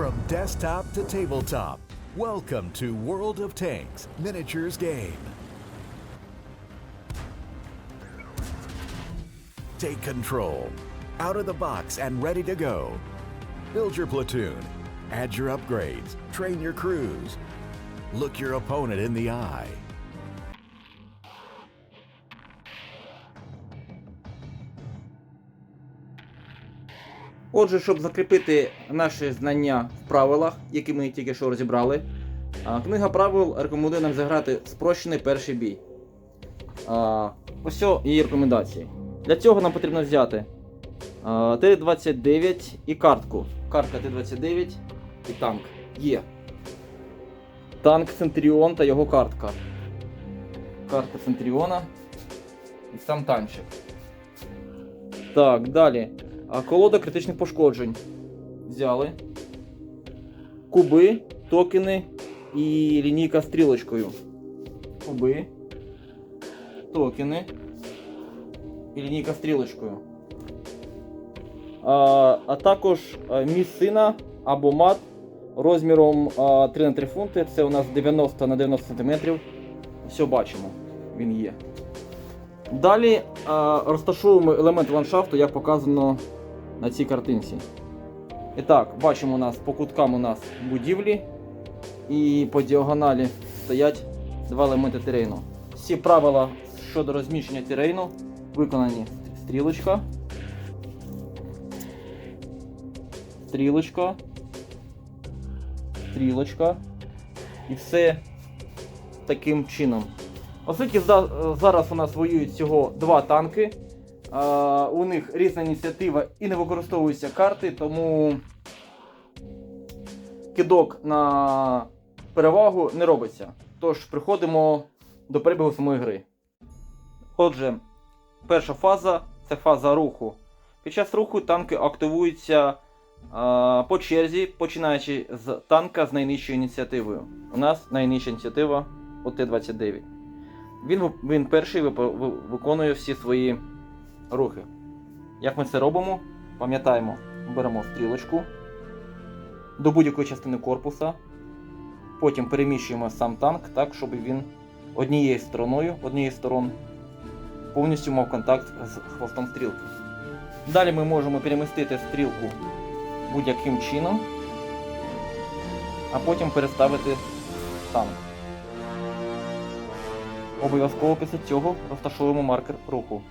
From desktop to tabletop, welcome to World of Tanks Miniatures Game. Take control, out of the box and ready to go. Build your platoon, add your upgrades, train your crews, look your opponent in the eye. Отже, щоб закріпити наші знання в правилах, які ми тільки що розібрали, книга правил рекомендує нам заграти спрощений перший бій. Ось її рекомендації. Для цього нам потрібно взяти Т-29 і картку. Картка Т-29 і танк. Є. Танк Центріон та його картка. Картка Центріона і сам танчик. Так, далі. Колода критичних пошкоджень. Взяли. Куби, токени і лінійка стрілочкою. Куби. Токени. І лінійка стрілочкою. А, а також місцина або мат розміром 3 на 3 фунти. Це у нас 90 на 90 см. Все бачимо. Він є. Далі розташовуємо елементи ландшафту, як показано на цій картинці. І так, бачимо у нас по куткам у нас будівлі, і по діагоналі стоять два елементи терейну. Всі правила щодо розміщення терейну виконані стрілочка. Стрілочка. Стрілочка. І все таким чином. Оскільки зараз у нас воюють всього два танки, у них різна ініціатива і не використовуються карти, тому кидок на перевагу не робиться. Тож приходимо до перебігу самої гри. Отже, перша фаза це фаза руху. Під час руху танки активуються а, по черзі, починаючи з танка з найнижчою ініціативою. У нас найнижча ініціатива ОТ-29. Він, він перший виконує всі свої рухи. Як ми це робимо? Пам'ятаємо, беремо стрілочку до будь-якої частини корпуса. Потім переміщуємо сам танк так, щоб він однією стороною, однією сторон повністю мав контакт з хвостом стрілки. Далі ми можемо перемістити стрілку будь-яким чином, а потім переставити танк. Обов'язково після цього розташуємо маркер руху.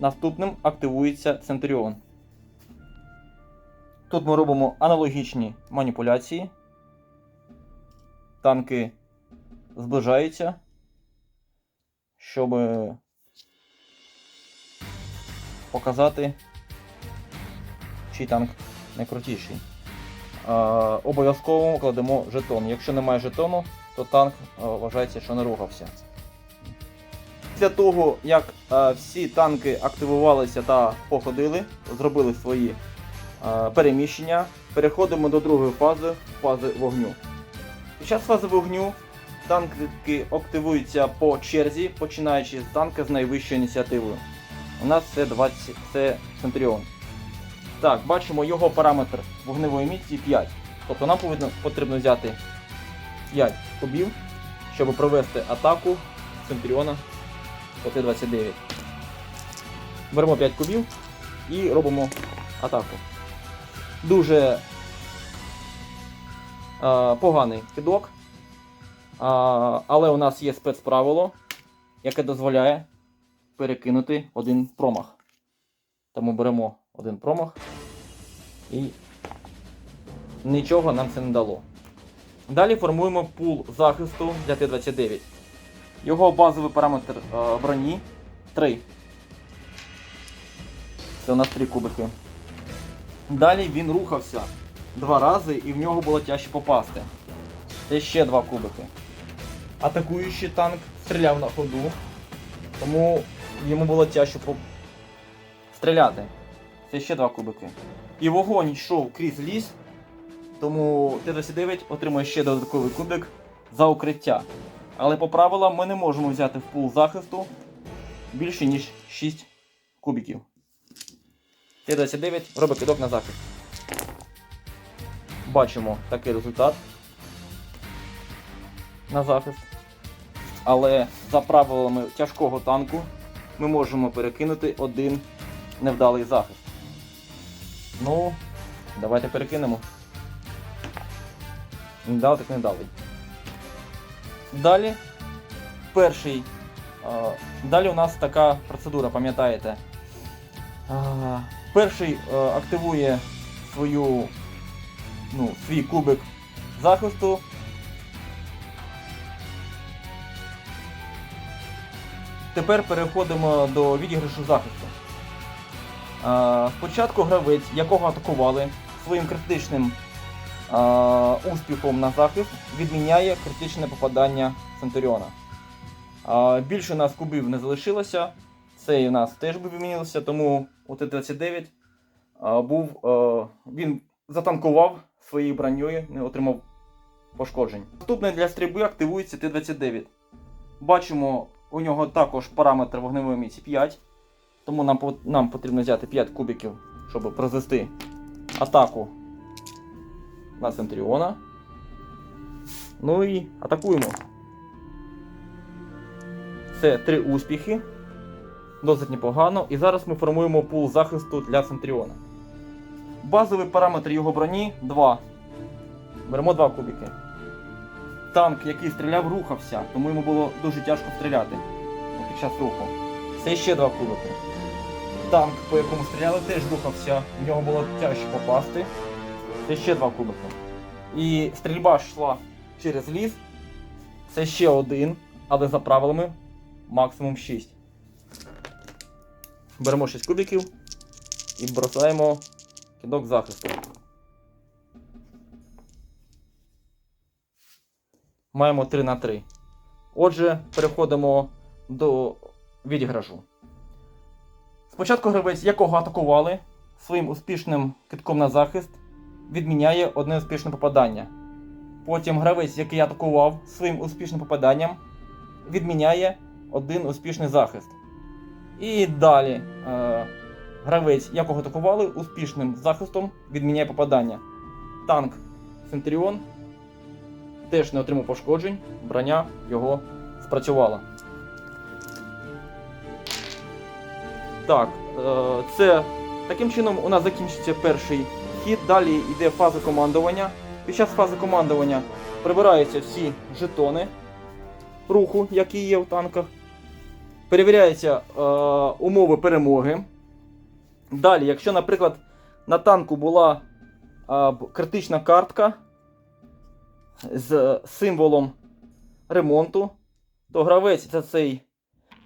Наступним активується Центуріон. Тут ми робимо аналогічні маніпуляції. Танки зближаються, щоб показати, чий танк найкрутіший. Е, обов'язково кладемо жетон. Якщо немає жетону, то танк е, вважається, що не рухався. Після того, як е, всі танки активувалися та походили, зробили свої е, переміщення, переходимо до другої фази фази вогню. Під час фази вогню танки активуються по черзі, починаючи з танка з найвищою ініціативою. У нас це 20, це Центріон. Так, бачимо його параметр вогневої міці 5. Тобто нам повинно, потрібно взяти 5 кубів, щоб провести атаку Центріона по Т-29. Беремо 5 кубів і робимо атаку. Дуже е, поганий кидок. А, але у нас є спецправило, яке дозволяє перекинути один промах. Тому беремо один промах і нічого нам це не дало. Далі формуємо пул захисту для Т-29. Його базовий параметр е, броні 3. Це у нас 3 кубики. Далі він рухався два рази і в нього було тяжче попасти. Це ще два кубики. Атакуючий танк стріляв на ходу, тому йому було тяжче по... стріляти. Це ще два кубики. І вогонь йшов крізь ліс, тому Т-29 отримує ще додатковий кубик за укриття. Але по правилам ми не можемо взяти в пул захисту більше, ніж 6 кубиків. Т-29 робить кидок на захист. Бачимо такий результат на захист. Але за правилами тяжкого танку ми можемо перекинути один невдалий захист. Ну, давайте перекинемо. Невдалий так невдалий. Далі перший. е, Далі у нас така процедура, пам'ятаєте. Е, Перший е, активує свою, ну, свій кубик захисту. Тепер переходимо до відіграшу захисту. Спочатку гравець, якого атакували своїм критичним успіхом на захист, відміняє критичне попадання Центуріона. Більше у нас кубів не залишилося. Цей у нас теж би відмінився, тому у Т-29 е, був, е, він затанкував своєю броньою, не отримав пошкоджень. Наступне для стрільби активується Т-29. Бачимо, у нього також параметр вогневої міці 5. Тому нам, потрібно взяти 5 кубиків, щоб провести атаку на Центріона. Ну і атакуємо. Це три успіхи. Досить непогано. І зараз ми формуємо пул захисту для Центріона. Базовий параметр його броні 2. Беремо 2 кубики. Танк, який стріляв, рухався, тому йому було дуже тяжко стріляти під час руху. Це ще 2 кубики. Танк, по якому стріляли, теж рухався, в нього було тяжче попасти. Це ще 2 кубики. І стрільба йшла через ліс. Це ще один, але за правилами максимум 6. Беремо 6 кубиків і бросаємо кидок захисту. Маємо 3 на 3. Отже, переходимо до відіграшу. Спочатку гравець, якого атакували своїм успішним китком на захист, відміняє одне успішне попадання. Потім гравець, який атакував своїм успішним попаданням, відміняє один успішний захист. І далі е, гравець, якого атакували, успішним захистом відміняє попадання. Танк Центріон теж не отримав пошкоджень, броня його спрацювала. Так, е, це таким чином у нас закінчиться перший хід. Далі йде фаза командування. Під час фази командування прибираються всі жетони руху, які є в танках. Перевіряються е, умови перемоги. Далі, якщо, наприклад, на танку була е, критична картка з символом ремонту, то гравець за цей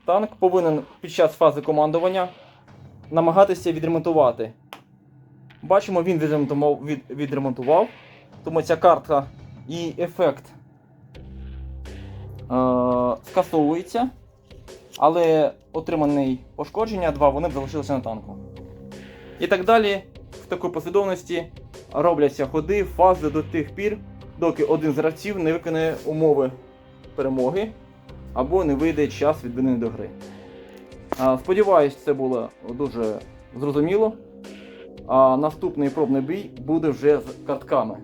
танк повинен під час фази командування намагатися відремонтувати. Бачимо, він відремонтував, від, відремонтував, тому ця картка і ефект е, скасовується, але отримані пошкодження два вони б залишилися на танку. І так далі, в такій послідовності робляться ходи, фази до тих пір, доки один з гравців не виконає умови перемоги або не вийде час відмінений до гри. Сподіваюсь, це було дуже зрозуміло. А наступний пробний бій буде вже з картками.